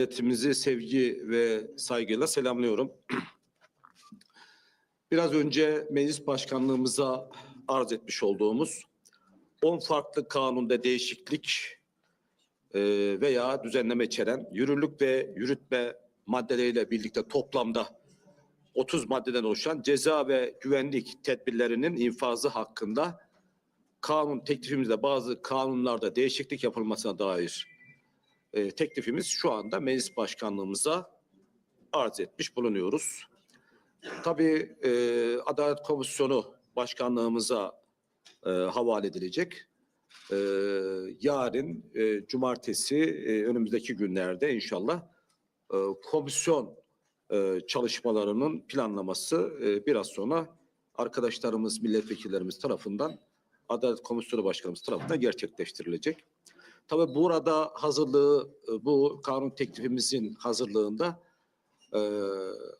Milletimizi sevgi ve saygıyla selamlıyorum. Biraz önce meclis başkanlığımıza arz etmiş olduğumuz 10 farklı kanunda değişiklik e, veya düzenleme içeren yürürlük ve yürütme maddeleriyle birlikte toplamda 30 maddeden oluşan ceza ve güvenlik tedbirlerinin infazı hakkında kanun teklifimizde bazı kanunlarda değişiklik yapılmasına dair e, teklifimiz şu anda meclis başkanlığımıza arz etmiş bulunuyoruz. Tabii e, Adalet Komisyonu başkanlığımıza e, havale edilecek. E, yarın e, cumartesi e, önümüzdeki günlerde inşallah e, komisyon e, çalışmalarının planlaması e, biraz sonra arkadaşlarımız, milletvekillerimiz tarafından Adalet Komisyonu Başkanımız tarafından gerçekleştirilecek. Tabii burada hazırlığı, e, bu kanun teklifimizin hazırlığında e,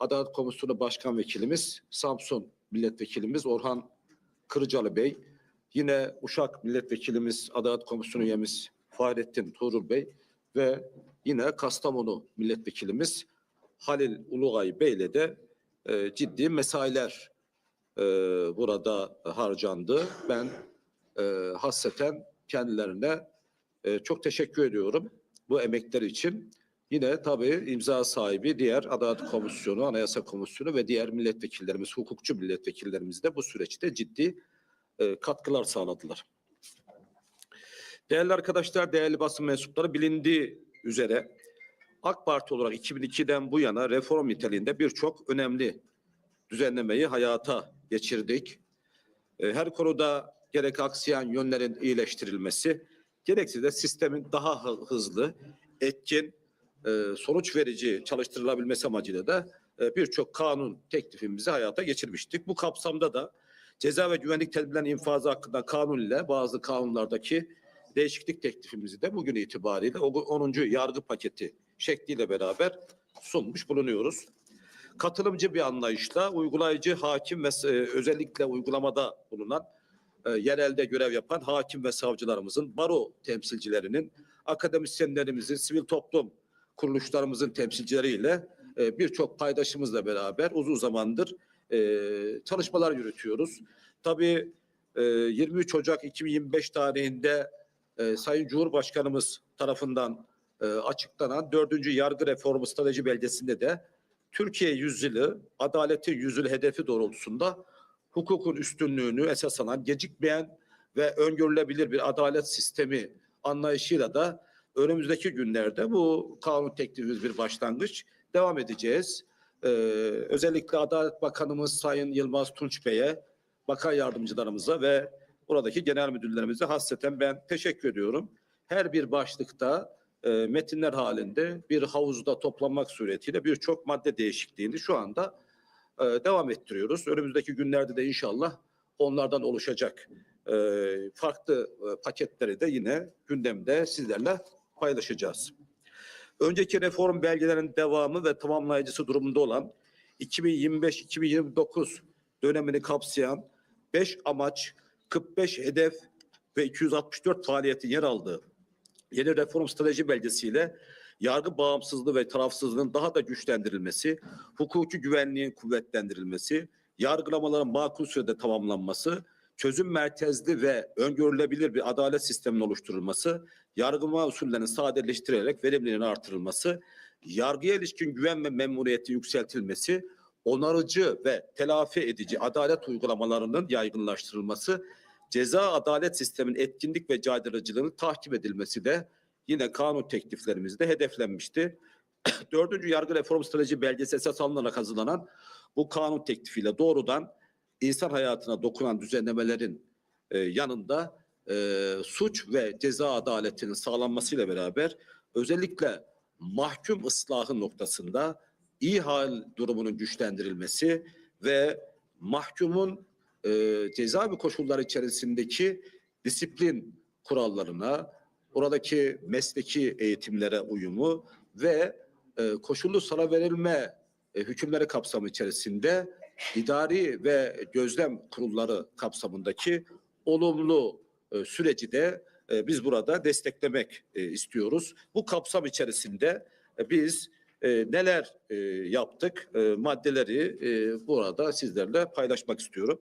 Adalet Komisyonu Başkan Vekilimiz, Samsun Milletvekilimiz Orhan Kırıcalı Bey, yine Uşak Milletvekilimiz, Adalet Komisyonu üyemiz Fahrettin Tuğrul Bey ve yine Kastamonu Milletvekilimiz Halil Ulugay Bey ile de e, ciddi mesailer e, burada harcandı. Ben e, hasreten kendilerine e, çok teşekkür ediyorum bu emekler için. Yine tabii imza sahibi diğer Adalet Komisyonu, Anayasa Komisyonu ve diğer milletvekillerimiz, hukukçu milletvekillerimiz de bu süreçte ciddi e, katkılar sağladılar. Değerli arkadaşlar, değerli basın mensupları bilindiği üzere AK Parti olarak 2002'den bu yana reform niteliğinde birçok önemli düzenlemeyi hayata geçirdik. E, Her konuda gerek aksayan yönlerin iyileştirilmesi, gerekse de sistemin daha hı- hızlı, etkin, e, sonuç verici çalıştırılabilmesi amacıyla da e, birçok kanun teklifimizi hayata geçirmiştik. Bu kapsamda da ceza ve güvenlik tedbirlerinin infazı hakkında kanun ile bazı kanunlardaki değişiklik teklifimizi de bugün itibariyle o 10. yargı paketi şekliyle beraber sunmuş bulunuyoruz. Katılımcı bir anlayışla uygulayıcı hakim ve e, özellikle uygulamada bulunan e, yerelde görev yapan hakim ve savcılarımızın, baro temsilcilerinin, akademisyenlerimizin, sivil toplum kuruluşlarımızın temsilcileriyle e, birçok paydaşımızla beraber uzun zamandır e, çalışmalar yürütüyoruz. Tabii e, 23 Ocak 2025 tarihinde e, Sayın Cumhurbaşkanımız tarafından açıklanan 4. Yargı Reformu Strateji Belgesi'nde de Türkiye yüzyılı, adaletin yüzyılı hedefi doğrultusunda hukukun üstünlüğünü esas alan gecikmeyen ve öngörülebilir bir adalet sistemi anlayışıyla da önümüzdeki günlerde bu kanun teklifimiz bir başlangıç devam edeceğiz. Ee, özellikle Adalet Bakanımız Sayın Yılmaz Tunç Bey'e, bakan yardımcılarımıza ve buradaki genel müdürlerimize hasreten ben teşekkür ediyorum. Her bir başlıkta e, metinler halinde bir havuzda toplanmak suretiyle birçok madde değişikliğini şu anda e, devam ettiriyoruz. Önümüzdeki günlerde de inşallah onlardan oluşacak e, farklı e, paketleri de yine gündemde sizlerle paylaşacağız. Önceki reform belgelerinin devamı ve tamamlayıcısı durumunda olan 2025-2029 dönemini kapsayan 5 amaç, 45 hedef ve 264 faaliyetin yer aldığı yeni reform strateji belgesiyle yargı bağımsızlığı ve tarafsızlığının daha da güçlendirilmesi, hukuki güvenliğin kuvvetlendirilmesi, yargılamaların makul sürede tamamlanması, çözüm merkezli ve öngörülebilir bir adalet sisteminin oluşturulması, yargılama usullerinin sadeleştirilerek verimliliğinin artırılması, yargıya ilişkin güven ve memnuniyetin yükseltilmesi, onarıcı ve telafi edici adalet uygulamalarının yaygınlaştırılması, ceza adalet sisteminin etkinlik ve caydırıcılığının takip edilmesi de yine kanun tekliflerimizde hedeflenmişti. Dördüncü yargı reform strateji belgesi esas alınarak hazırlanan bu kanun teklifiyle doğrudan insan hayatına dokunan düzenlemelerin e, yanında e, suç ve ceza adaletinin sağlanmasıyla beraber özellikle mahkum ıslahı noktasında iyi hal durumunun güçlendirilmesi ve mahkumun e, cezaevi koşulları içerisindeki disiplin kurallarına, oradaki mesleki eğitimlere uyumu ve e, koşullu sana verilme e, hükümleri kapsamı içerisinde idari ve gözlem kurulları kapsamındaki olumlu e, süreci de e, biz burada desteklemek e, istiyoruz. Bu kapsam içerisinde e, biz e, neler e, yaptık e, maddeleri e, burada sizlerle paylaşmak istiyorum.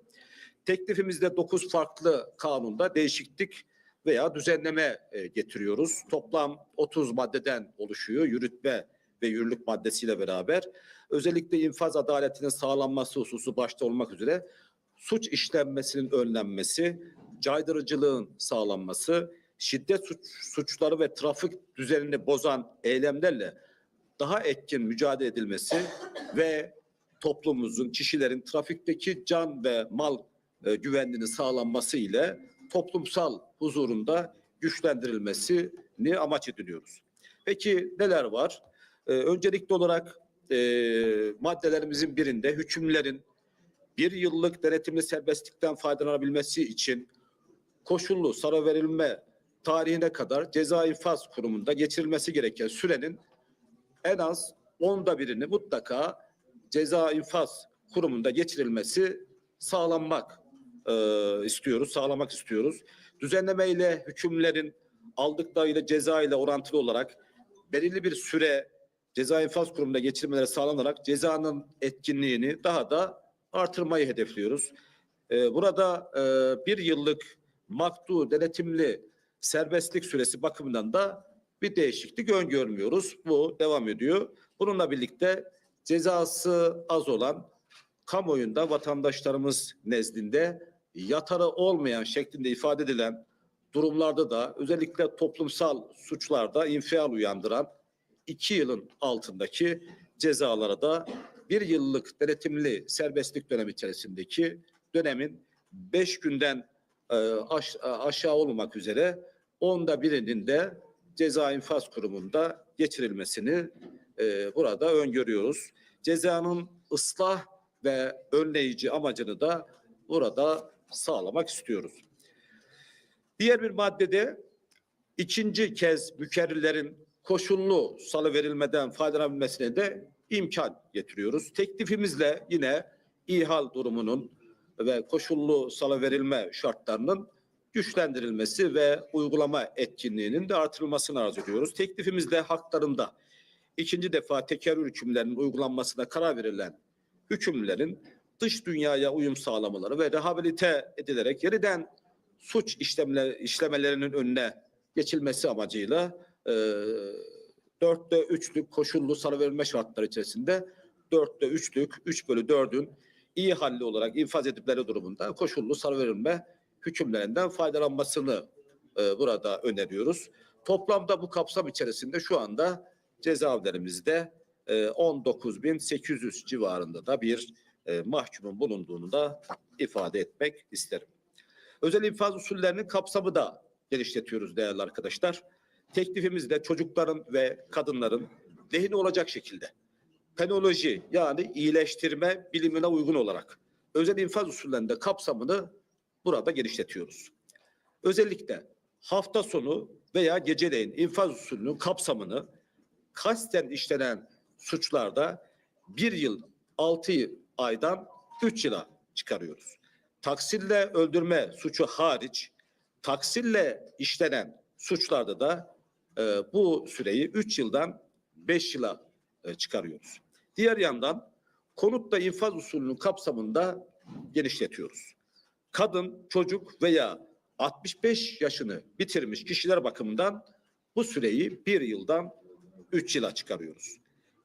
Teklifimizde 9 farklı kanunda değişiklik veya düzenleme e, getiriyoruz. Toplam 30 maddeden oluşuyor yürütme ve yürürlük maddesiyle beraber. Özellikle infaz adaletinin sağlanması hususu başta olmak üzere suç işlenmesinin önlenmesi, caydırıcılığın sağlanması, şiddet suç, suçları ve trafik düzenini bozan eylemlerle daha etkin mücadele edilmesi ve toplumumuzun, kişilerin trafikteki can ve mal e, güvenliğini sağlanması ile toplumsal huzurunda güçlendirilmesini amaç ediniyoruz. Peki neler var? Ee, öncelikli olarak e, maddelerimizin birinde hükümlerin bir yıllık denetimli serbestlikten faydalanabilmesi için koşullu salı verilme tarihine kadar ceza infaz kurumunda geçirilmesi gereken sürenin en az onda birini mutlaka ceza infaz kurumunda geçirilmesi sağlanmak e, istiyoruz, sağlamak istiyoruz. Düzenleme ile hükümlerin aldıklarıyla ceza ile orantılı olarak belirli bir süre ceza infaz kurumunda geçirmeleri sağlanarak cezanın etkinliğini daha da artırmayı hedefliyoruz. Ee, burada e, bir yıllık maktu denetimli serbestlik süresi bakımından da bir değişiklik öngörmüyoruz. Bu devam ediyor. Bununla birlikte cezası az olan kamuoyunda vatandaşlarımız nezdinde yatarı olmayan şeklinde ifade edilen durumlarda da özellikle toplumsal suçlarda infial uyandıran iki yılın altındaki cezalara da bir yıllık denetimli serbestlik dönemi içerisindeki dönemin beş günden e, aş- aşağı olmak üzere onda birinin de ceza infaz kurumunda geçirilmesini e, burada öngörüyoruz. Cezanın ıslah ve önleyici amacını da burada sağlamak istiyoruz. Diğer bir maddede ikinci kez mükerrerlerin koşullu salı verilmeden faydalanabilmesine de imkan getiriyoruz. Teklifimizle yine ihal durumunun ve koşullu salı verilme şartlarının güçlendirilmesi ve uygulama etkinliğinin de artırılmasını arz ediyoruz. Teklifimizde haklarında ikinci defa tekerrür hükümlerinin uygulanmasına karar verilen hükümlerin dış dünyaya uyum sağlamaları ve rehabilite edilerek yeniden suç işlemler, işlemelerinin önüne geçilmesi amacıyla e, dörtte üçlük koşullu salıverilme şartları içerisinde dörtte üçlük, üç bölü dördün iyi halli olarak infaz edipleri durumunda koşullu salıverilme hükümlerinden faydalanmasını e, burada öneriyoruz. Toplamda bu kapsam içerisinde şu anda cezaevlerimizde e, 19.800 civarında da bir e, mahkumun bulunduğunu da ifade etmek isterim. Özel infaz usullerinin kapsamı da genişletiyoruz değerli arkadaşlar. Teklifimizde çocukların ve kadınların lehine olacak şekilde penoloji yani iyileştirme bilimine uygun olarak özel infaz usullerinde kapsamını burada genişletiyoruz. Özellikle hafta sonu veya geceleyin infaz usulünün kapsamını kasten işlenen suçlarda bir yıl altı aydan üç yıla çıkarıyoruz. Taksirle öldürme suçu hariç taksirle işlenen suçlarda da e, bu süreyi 3 yıldan 5 yıla e, çıkarıyoruz. Diğer yandan konutta infaz usulünün kapsamında genişletiyoruz. Kadın, çocuk veya 65 yaşını bitirmiş kişiler bakımından bu süreyi 1 yıldan 3 yıla çıkarıyoruz.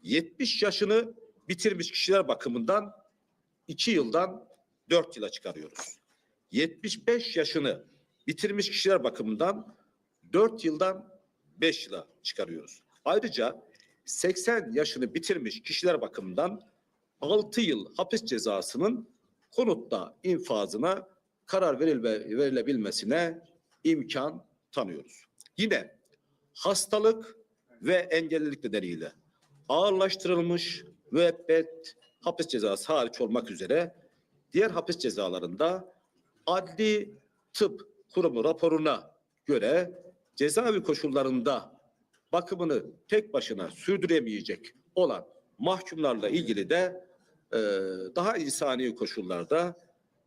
70 yaşını bitirmiş kişiler bakımından 2 yıldan 4 yıla çıkarıyoruz. 75 yaşını bitirmiş kişiler bakımından 4 yıldan 5 yıla çıkarıyoruz. Ayrıca 80 yaşını bitirmiş kişiler bakımından 6 yıl hapis cezasının konutta infazına karar verilme, verilebilmesine imkan tanıyoruz. Yine hastalık ve engellilik nedeniyle ağırlaştırılmış müebbet hapis cezası hariç olmak üzere diğer hapis cezalarında adli tıp kurumu raporuna göre cezaevi koşullarında bakımını tek başına sürdüremeyecek olan mahkumlarla ilgili de e, daha insani koşullarda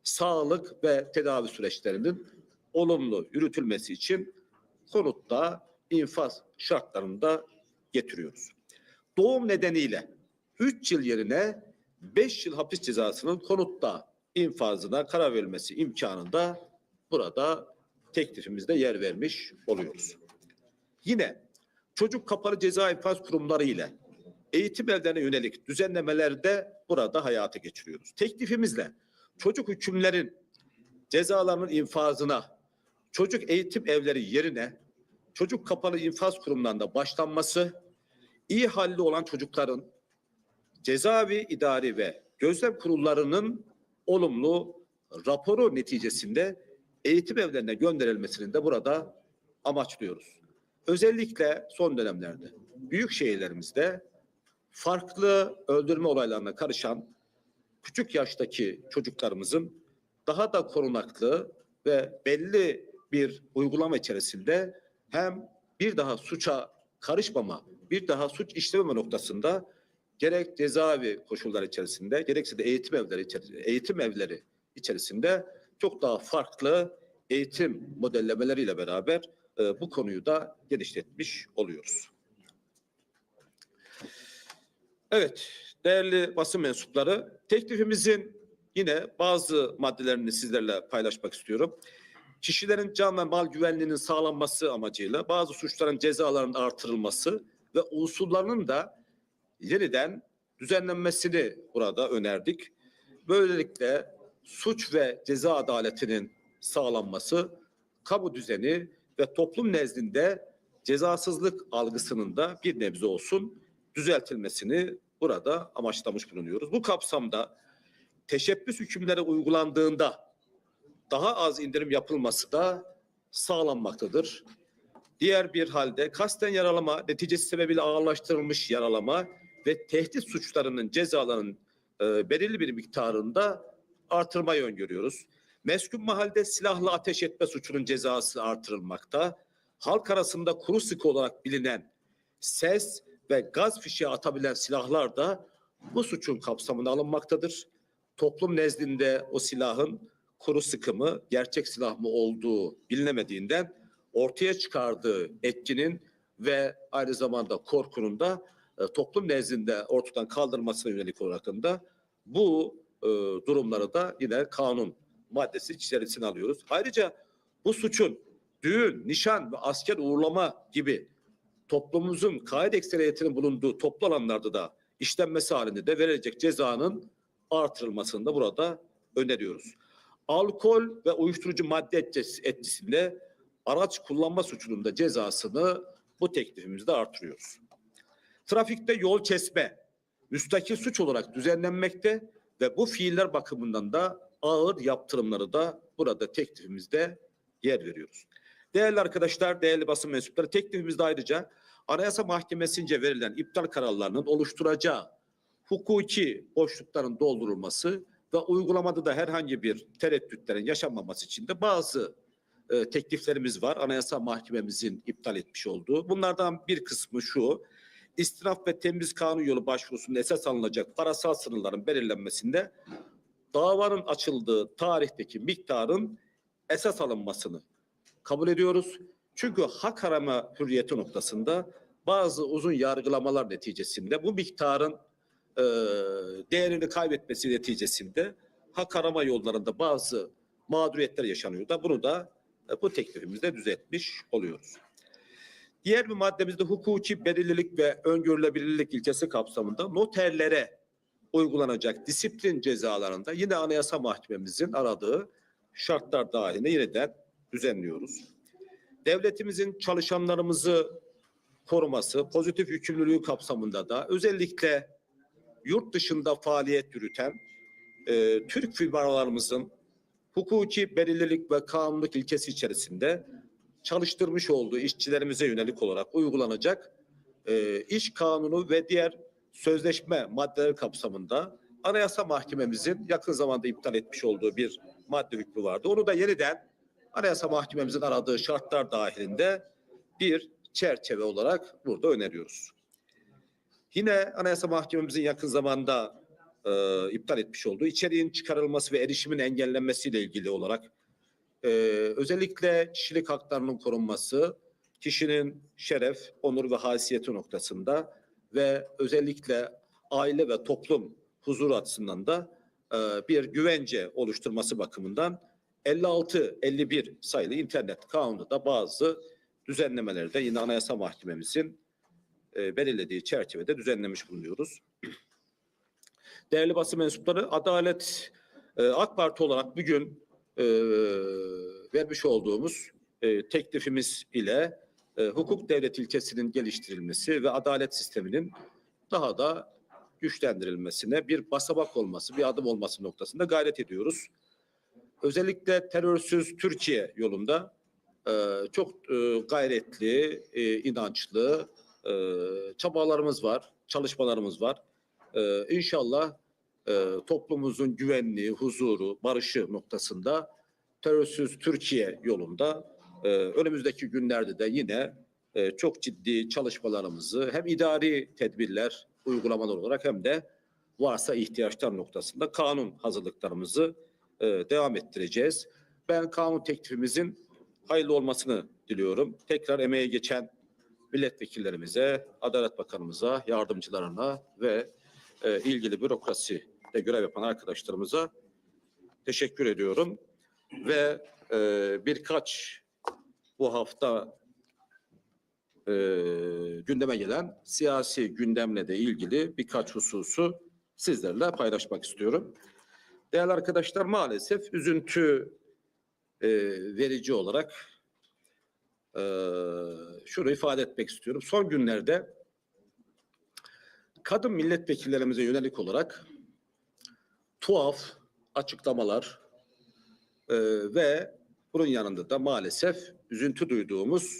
sağlık ve tedavi süreçlerinin olumlu yürütülmesi için konutta infaz şartlarında getiriyoruz. doğum nedeniyle 3 yıl yerine 5 yıl hapis cezasının konutta infazına karar verilmesi imkanında burada teklifimizde yer vermiş oluyoruz. Yine çocuk kapalı ceza infaz kurumları ile eğitim evlerine yönelik düzenlemelerde burada hayata geçiriyoruz. Teklifimizle çocuk hükümlerin cezalarının infazına çocuk eğitim evleri yerine çocuk kapalı infaz kurumlarında başlanması, iyi halli olan çocukların cezaevi idari ve gözlem kurullarının olumlu raporu neticesinde eğitim evlerine gönderilmesini de burada amaçlıyoruz. Özellikle son dönemlerde büyük şehirlerimizde farklı öldürme olaylarına karışan küçük yaştaki çocuklarımızın daha da korunaklı ve belli bir uygulama içerisinde hem bir daha suça karışmama, bir daha suç işlememe noktasında gerek cezaevi koşulları içerisinde gerekse de eğitim evleri içerisinde, eğitim evleri içerisinde çok daha farklı eğitim modellemeleriyle beraber e, bu konuyu da genişletmiş oluyoruz. Evet, değerli basın mensupları, teklifimizin yine bazı maddelerini sizlerle paylaşmak istiyorum. Kişilerin can ve mal güvenliğinin sağlanması amacıyla bazı suçların cezalarının artırılması ve unsurlarının da yeniden düzenlenmesini burada önerdik. Böylelikle suç ve ceza adaletinin sağlanması, kamu düzeni ve toplum nezdinde cezasızlık algısının da bir nebze olsun düzeltilmesini burada amaçlamış bulunuyoruz. Bu kapsamda teşebbüs hükümleri uygulandığında daha az indirim yapılması da sağlanmaktadır. Diğer bir halde kasten yaralama, neticesi sebebiyle ağırlaştırılmış yaralama ve tehdit suçlarının cezalarının e, belirli bir miktarında artırmayı öngörüyoruz. Meskun mahalde silahlı ateş etme suçunun cezası artırılmakta. Halk arasında kuru sıkı olarak bilinen ses ve gaz fişeği atabilen silahlar da bu suçun kapsamına alınmaktadır. Toplum nezdinde o silahın kuru sıkımı gerçek silah mı olduğu bilinemediğinden ortaya çıkardığı etkinin ve aynı zamanda korkunun da e, toplum nezdinde ortadan kaldırılmasına yönelik olarak da bu e, durumları da yine kanun maddesi içerisine alıyoruz. Ayrıca bu suçun düğün, nişan ve asker uğurlama gibi toplumumuzun kaide ekseriyetinin bulunduğu toplu alanlarda da işlenmesi halinde de verilecek cezanın artırılmasını da burada öneriyoruz. Alkol ve uyuşturucu madde etkisi- etkisinde araç kullanma suçunun da cezasını bu teklifimizde artırıyoruz. Trafikte yol kesme müstakil suç olarak düzenlenmekte ve bu fiiller bakımından da ağır yaptırımları da burada teklifimizde yer veriyoruz. Değerli arkadaşlar, değerli basın mensupları teklifimizde ayrıca Anayasa Mahkemesi'nce verilen iptal kararlarının oluşturacağı hukuki boşlukların doldurulması ve uygulamada da herhangi bir tereddütlerin yaşanmaması için de bazı e, tekliflerimiz var. Anayasa Mahkememizin iptal etmiş olduğu. Bunlardan bir kısmı şu. İstinaf ve temiz kanun yolu başvurusunda esas alınacak parasal sınırların belirlenmesinde davanın açıldığı tarihteki miktarın esas alınmasını kabul ediyoruz. Çünkü hak arama hürriyeti noktasında bazı uzun yargılamalar neticesinde bu miktarın e, değerini kaybetmesi neticesinde hak arama yollarında bazı mağduriyetler yaşanıyor da bunu da e, bu teklifimizde düzeltmiş oluyoruz. Diğer bir maddemizde hukuki belirlilik ve öngörülebilirlik ilkesi kapsamında noterlere uygulanacak disiplin cezalarında yine Anayasa Mahkememizin aradığı şartlar dahilinde yeniden düzenliyoruz. Devletimizin çalışanlarımızı koruması, pozitif yükümlülüğü kapsamında da özellikle yurt dışında faaliyet yürüten e, Türk firmalarımızın hukuki belirlilik ve kanunluk ilkesi içerisinde çalıştırmış olduğu işçilerimize yönelik olarak uygulanacak e, iş kanunu ve diğer sözleşme maddeleri kapsamında Anayasa Mahkememizin yakın zamanda iptal etmiş olduğu bir madde hükmü vardı. Onu da yeniden Anayasa Mahkememizin aradığı şartlar dahilinde bir çerçeve olarak burada öneriyoruz. Yine Anayasa Mahkememizin yakın zamanda e, iptal etmiş olduğu içeriğin çıkarılması ve erişimin engellenmesiyle ilgili olarak e, özellikle kişilik haklarının korunması, kişinin şeref, onur ve haysiyeti noktasında ve özellikle aile ve toplum huzuru açısından da e, bir güvence oluşturması bakımından 56-51 sayılı internet kanunu da bazı düzenlemeleri de yine Anayasa Mahkememizin e, belirlediği çerçevede düzenlemiş bulunuyoruz. Değerli basın mensupları, Adalet e, AK Parti olarak bugün e, vermiş olduğumuz e, teklifimiz ile e, hukuk devlet ilkesinin geliştirilmesi ve adalet sisteminin daha da güçlendirilmesine bir basamak olması, bir adım olması noktasında gayret ediyoruz. Özellikle terörsüz Türkiye yolunda e, çok e, gayretli, e, inançlı e, çabalarımız var, çalışmalarımız var. E, inşallah e, toplumumuzun güvenliği, huzuru, barışı noktasında terörsüz Türkiye yolunda e, önümüzdeki günlerde de yine e, çok ciddi çalışmalarımızı hem idari tedbirler, uygulamalar olarak hem de varsa ihtiyaçlar noktasında kanun hazırlıklarımızı e, devam ettireceğiz. Ben kanun teklifimizin hayırlı olmasını diliyorum. Tekrar emeğe geçen milletvekillerimize, Adalet Bakanımıza, yardımcılarına ve e, ilgili bürokraside görev yapan arkadaşlarımıza teşekkür ediyorum. Ve e, birkaç bu hafta e, gündeme gelen siyasi gündemle de ilgili birkaç hususu sizlerle paylaşmak istiyorum. Değerli arkadaşlar maalesef üzüntü e, verici olarak e, şunu ifade etmek istiyorum. Son günlerde kadın milletvekillerimize yönelik olarak tuhaf açıklamalar e, ve bunun yanında da maalesef üzüntü duyduğumuz